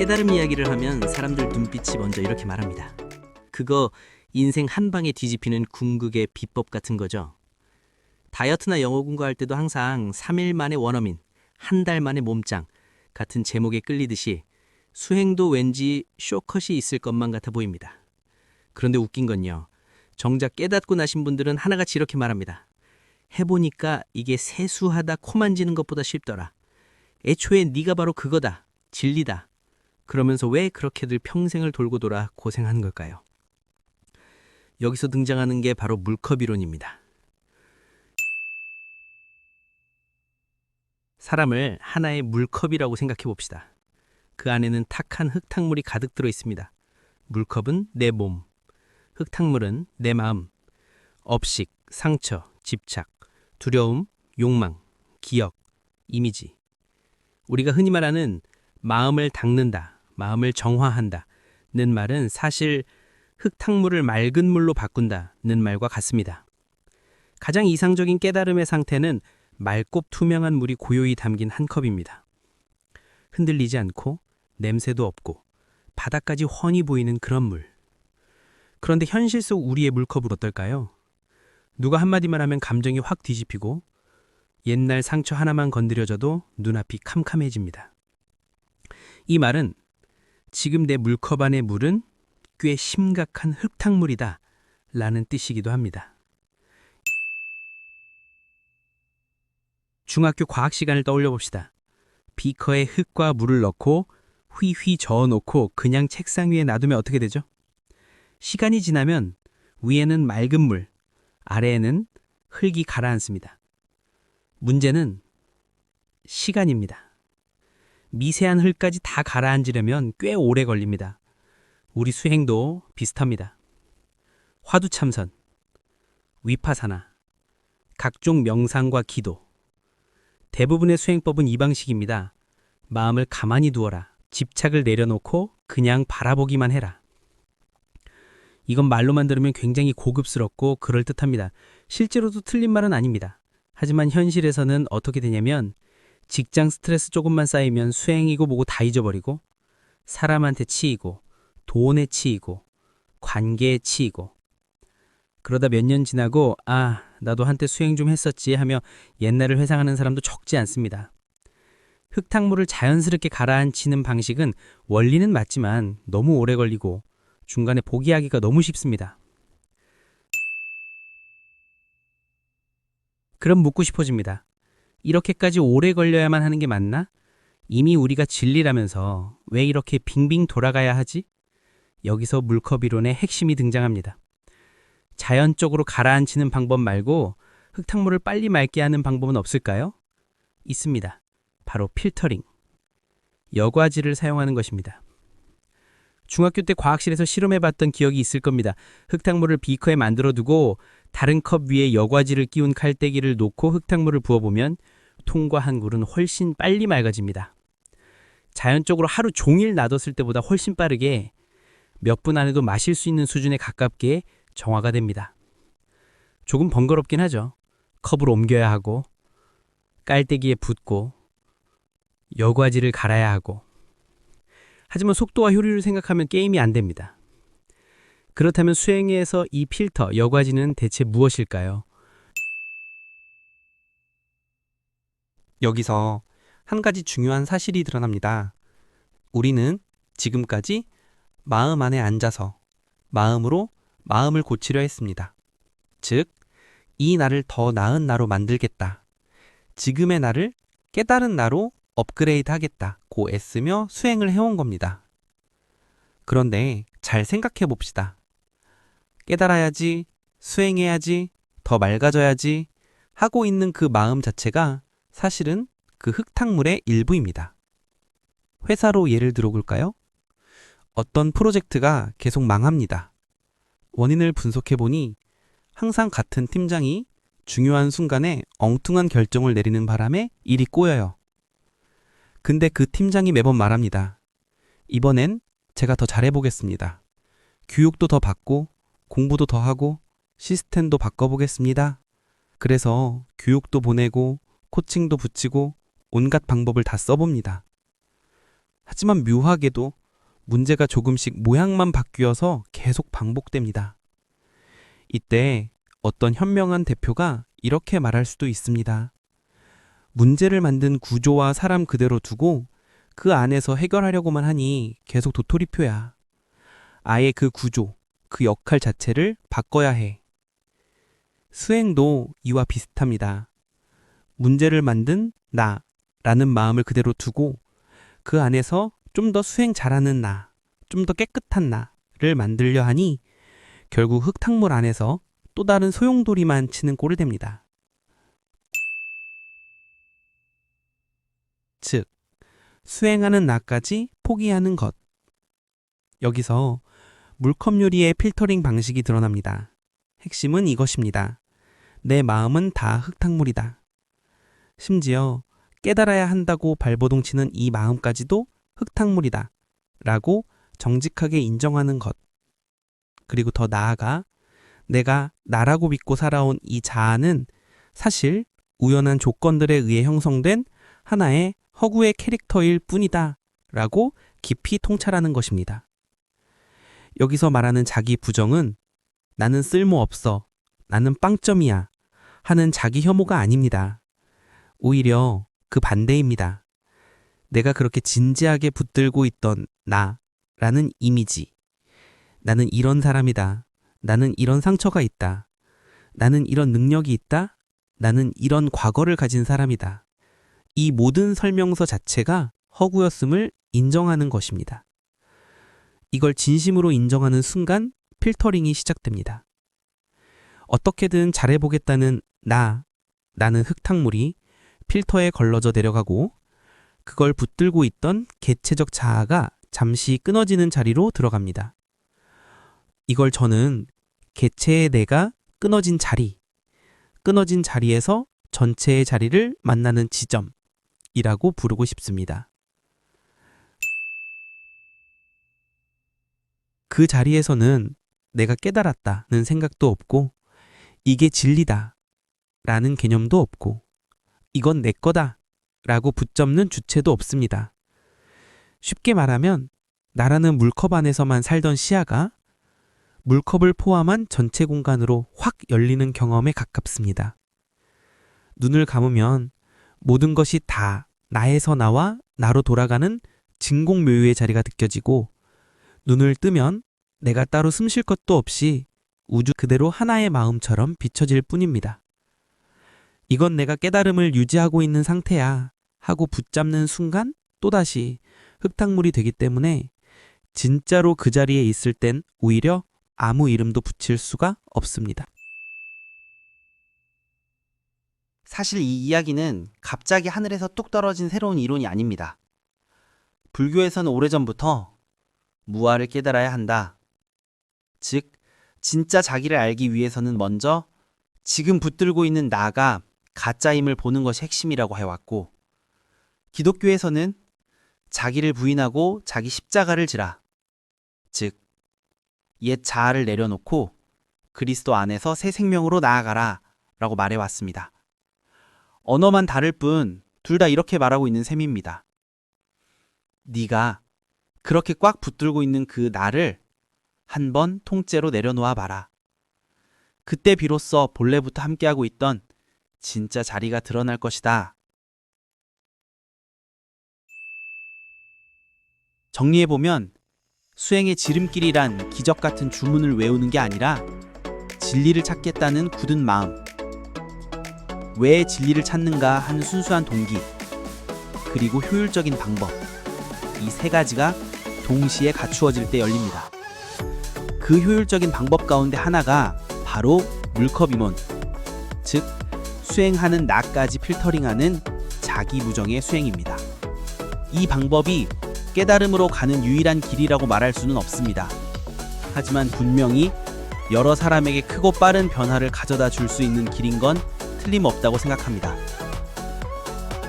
깨달음 이야기를 하면 사람들 눈빛이 먼저 이렇게 말합니다. 그거 인생 한 방에 뒤집히는 궁극의 비법 같은 거죠. 다이어트나 영어 공부할 때도 항상 3일 만에 원어민, 한 달 만에 몸짱 같은 제목에 끌리듯이 수행도 왠지 쇼컷이 있을 것만 같아 보입니다. 그런데 웃긴 건요. 정작 깨닫고 나신 분들은 하나같이 이렇게 말합니다. 해보니까 이게 세수하다 코 만지는 것보다 쉽더라. 애초에 네가 바로 그거다. 진리다. 그러면서 왜 그렇게들 평생을 돌고 돌아 고생하는 걸까요? 여기서 등장하는 게 바로 물컵 이론입니다. 사람을 하나의 물컵이라고 생각해 봅시다. 그 안에는 탁한 흙탕물이 가득 들어 있습니다. 물컵은 내 몸, 흙탕물은 내 마음, 업식, 상처, 집착, 두려움, 욕망, 기억, 이미지. 우리가 흔히 말하는 마음을 닦는다, 마음을 정화한다 는 말은 사실 흙탕물을 맑은 물로 바꾼다 는 말과 같습니다. 가장 이상적인 깨달음의 상태는 맑고 투명한 물이 고요히 담긴 한 컵입니다. 흔들리지 않고 냄새도 없고 바닥까지 훤히 보이는 그런 물. 그런데 현실 속 우리의 물컵은 어떨까요? 누가 한마디만 하면 감정이 확 뒤집히고 옛날 상처 하나만 건드려져도 눈앞이 캄캄해집니다. 이 말은 지금 내 물컵 안의 물은 꽤 심각한 흙탕물이다 라는 뜻이기도 합니다. 중학교 과학 시간을 떠올려 봅시다. 비커에 흙과 물을 넣고 휘휘 저어 놓고 그냥 책상 위에 놔두면 어떻게 되죠? 시간이 지나면 위에는 맑은 물, 아래에는 흙이 가라앉습니다. 문제는 시간입니다. 미세한 흙까지 다 가라앉으려면 꽤 오래 걸립니다. 우리 수행도 비슷합니다. 화두참선, 위파사나, 각종 명상과 기도. 대부분의 수행법은 이 방식입니다. 마음을 가만히 두어라. 집착을 내려놓고 그냥 바라보기만 해라. 이건 말로만 들으면 굉장히 고급스럽고 그럴듯합니다. 실제로도 틀린 말은 아닙니다. 하지만 현실에서는 어떻게 되냐면 직장 스트레스 조금만 쌓이면 수행이고 뭐고 다 잊어버리고 사람한테 치이고 돈에 치이고 관계에 치이고 그러다 몇 년 지나고 아 나도 한때 수행 좀 했었지 하며 옛날을 회상하는 사람도 적지 않습니다. 흙탕물을 자연스럽게 가라앉히는 방식은 원리는 맞지만 너무 오래 걸리고 중간에 포기하기가 너무 쉽습니다. 그럼 묻고 싶어집니다. 이렇게까지 오래 걸려야만 하는 게 맞나? 이미 우리가 진리라면서 왜 이렇게 빙빙 돌아가야 하지? 여기서 물컵 이론의 핵심이 등장합니다. 자연적으로 가라앉히는 방법 말고 흙탕물을 빨리 맑게 하는 방법은 없을까요? 있습니다. 바로 필터링. 여과지를 사용하는 것입니다. 중학교 때 과학실에서 실험해봤던 기억이 있을 겁니다. 흙탕물을 비커에 만들어 두고 다른 컵 위에 여과지를 끼운 칼대기를 놓고 흙탕물을 부어보면 통과 한 굴은 훨씬 빨리 맑아집니다. 자연적으로 하루 종일 놔뒀을 때보다 훨씬 빠르게 몇 분 안에도 마실 수 있는 수준에 가깝게 정화가 됩니다. 조금 번거롭긴 하죠. 컵을 옮겨야 하고 깔때기에 붓고 여과지를 갈아야 하고 하지만 속도와 효율을 생각하면 게임이 안 됩니다. 그렇다면 수행에서 이 필터, 여과지는 대체 무엇일까요? 여기서 한 가지 중요한 사실이 드러납니다. 우리는 지금까지 마음 안에 앉아서 마음으로 마음을 고치려 했습니다. 즉, 이 나를 더 나은 나로 만들겠다. 지금의 나를 깨달은 나로 업그레이드 하겠다 고 애쓰며 수행을 해온 겁니다. 그런데 잘 생각해 봅시다. 깨달아야지, 수행해야지, 더 맑아져야지 하고 있는 그 마음 자체가 사실은 그 흙탕물의 일부입니다. 회사로 예를 들어볼까요? 어떤 프로젝트가 계속 망합니다. 원인을 분석해 보니 항상 같은 팀장이 중요한 순간에 엉뚱한 결정을 내리는 바람에 일이 꼬여요. 근데 그 팀장이 매번 말합니다. 이번엔 제가 더 잘해보겠습니다. 교육도 더 받고 공부도 더 하고 시스템도 바꿔보겠습니다. 그래서 교육도 보내고 코칭도 붙이고 온갖 방법을 다 써봅니다. 하지만 묘하게도 문제가 조금씩 모양만 바뀌어서 계속 반복됩니다. 이때 어떤 현명한 대표가 이렇게 말할 수도 있습니다. 문제를 만든 구조와 사람 그대로 두고 그 안에서 해결하려고만 하니 계속 도토리표야. 아예 그 구조, 그 역할 자체를 바꿔야 해. 수행도 이와 비슷합니다. 문제를 만든 나 라는 마음을 그대로 두고 그 안에서 좀 더 수행 잘하는 나, 좀 더 깨끗한 나를 만들려 하니 결국 흙탕물 안에서 또 다른 소용돌이만 치는 꼴을 됩니다. 즉, 수행하는 나까지 포기하는 것. 여기서 물컵 요리의 필터링 방식이 드러납니다. 핵심은 이것입니다. 내 마음은 다 흙탕물이다. 심지어 깨달아야 한다고 발버둥 치는 이 마음까지도 흙탕물이다. 라고 정직하게 인정하는 것. 그리고 더 나아가 내가 나라고 믿고 살아온 이 자아는 사실 우연한 조건들에 의해 형성된 하나의 허구의 캐릭터일 뿐이다. 라고 깊이 통찰하는 것입니다. 여기서 말하는 자기 부정은 나는 쓸모없어, 나는 빵점이야 하는 자기 혐오가 아닙니다. 오히려 그 반대입니다. 내가 그렇게 진지하게 붙들고 있던 나라는 이미지. 나는 이런 사람이다. 나는 이런 상처가 있다. 나는 이런 능력이 있다. 나는 이런 과거를 가진 사람이다. 이 모든 설명서 자체가 허구였음을 인정하는 것입니다. 이걸 진심으로 인정하는 순간 필터링이 시작됩니다. 어떻게든 잘해보겠다는 나, 나는 흙탕물이 필터에 걸러져 내려가고 그걸 붙들고 있던 개체적 자아가 잠시 끊어지는 자리로 들어갑니다. 이걸 저는 개체의 내가 끊어진 자리, 끊어진 자리에서 전체의 자리를 만나는 지점이라고 부르고 싶습니다. 그 자리에서는 내가 깨달았다는 생각도 없고, 이게 진리다 라는 개념도 없고, 이건 내 거다 라고 붙잡는 주체도 없습니다. 쉽게 말하면, 나라는 물컵 안에서만 살던 시야가 물컵을 포함한 전체 공간으로 확 열리는 경험에 가깝습니다. 눈을 감으면 모든 것이 다 나에서 나와 나로 돌아가는 진공묘유의 자리가 느껴지고 눈을 뜨면 내가 따로 숨 쉴 것도 없이 우주 그대로 하나의 마음처럼 비춰질 뿐입니다. 이건 내가 깨달음을 유지하고 있는 상태야 하고 붙잡는 순간 또다시 흙탕물이 되기 때문에 진짜로 그 자리에 있을 땐 오히려 아무 이름도 붙일 수가 없습니다. 사실 이 이야기는 갑자기 하늘에서 뚝 떨어진 새로운 이론이 아닙니다. 불교에서는 오래전부터 무아를 깨달아야 한다. 즉, 진짜 자기를 알기 위해서는 먼저 지금 붙들고 있는 나가 가짜임을 보는 것이 핵심이라고 해왔고, 기독교에서는 자기를 부인하고 자기 십자가를 지라. 즉, 옛 자아를 내려놓고 그리스도 안에서 새 생명으로 나아가라 라고 말해왔습니다. 언어만 다를 뿐 둘 다 이렇게 말하고 있는 셈입니다. 네가 그렇게 꽉 붙들고 있는 그 나를 한번 통째로 내려놓아 봐라. 그때 비로소 본래부터 함께하고 있던 진짜 자리가 드러날 것이다. 정리해보면 수행의 지름길이란 기적 같은 주문을 외우는 게 아니라 진리를 찾겠다는 굳은 마음. 왜 진리를 찾는가 하는 순수한 동기. 그리고 효율적인 방법. 이 세 가지가 동시에 갖추어질 때 열립니다. 그 효율적인 방법 가운데 하나가 바로 물컵이몬. 즉, 수행하는 나까지 필터링하는 자기 부정의 수행입니다. 이 방법이 깨달음으로 가는 유일한 길이라고 말할 수는 없습니다. 하지만 분명히 여러 사람에게 크고 빠른 변화를 가져다 줄 수 있는 길인 건 틀림없다고 생각합니다.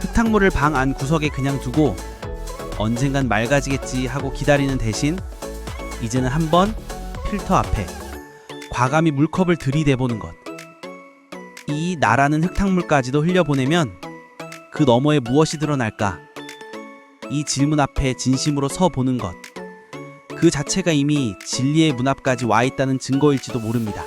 흙탕물을 방 안 구석에 그냥 두고 언젠간 맑아지겠지 하고 기다리는 대신 이제는 한번 필터 앞에 과감히 물컵을 들이대보는 것. 이 나라는 흙탕물까지도 흘려보내면 그 너머에 무엇이 드러날까? 이 질문 앞에 진심으로 서 보는 것. 그 자체가 이미 진리의 문 앞까지 와 있다는 증거일지도 모릅니다.